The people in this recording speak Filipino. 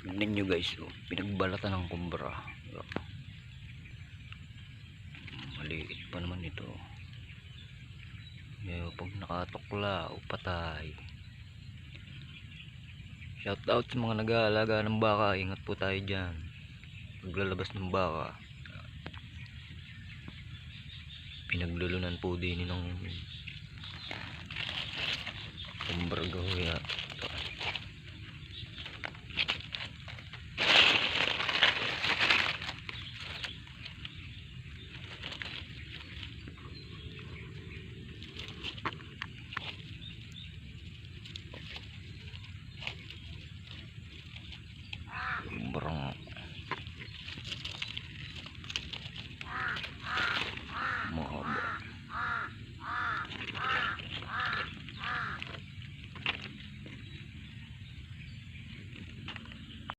Tignan nyo guys, oh. pinagbalatan ng kumbra. Maliit pa naman ito. Ngayon, pag nakatukla, o patay. Shout out sa mga nag-aalaga ng baka. Ingat po tayo dyan. Paglalabas ng baka. Pinaglulunan po din ng kumbargo. Kaya